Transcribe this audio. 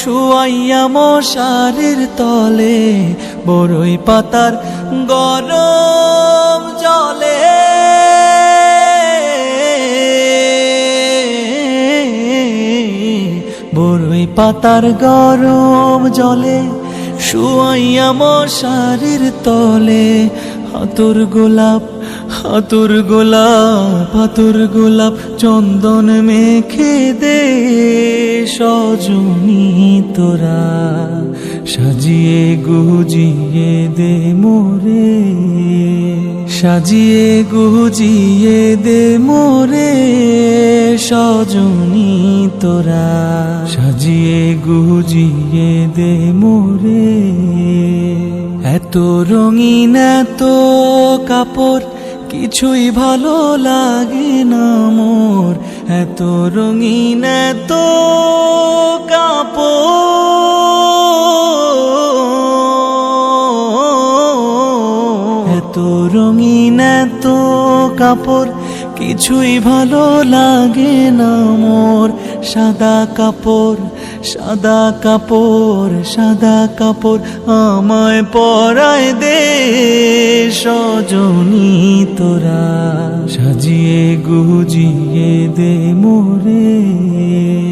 শুয়াইয়া মশারির তলে, বরই পাতার গরম জলে। বরই পাতার গরম জলে, শুয়াইয়া মশারির তলে, হাতুর গোলাপ হাতুর গোলাপ হাতুর গোলাপ, চন্দন মেখে দে সজনী তোরা। সাজিয়ে গুজিয়ে দে মোরে। সাজিয়ে গুজিয়ে দে মোরে সজনী তোরা। সাজিয়ে গুজিয়ে দে মোরে। এত রঙিন এত কাপড় কিছুই ভালো লাগে না মোর। এত রঙিন এত কাপড়। এত রঙিন কাপড়, কিছুই ভালো লাগে না মোর। সাদা কাপড় সাদা কাপড় সাদা কাপড় আমায় পরায় দে সজনী তোরা। সাজিয়ে গুজিয়ে দে মোরে।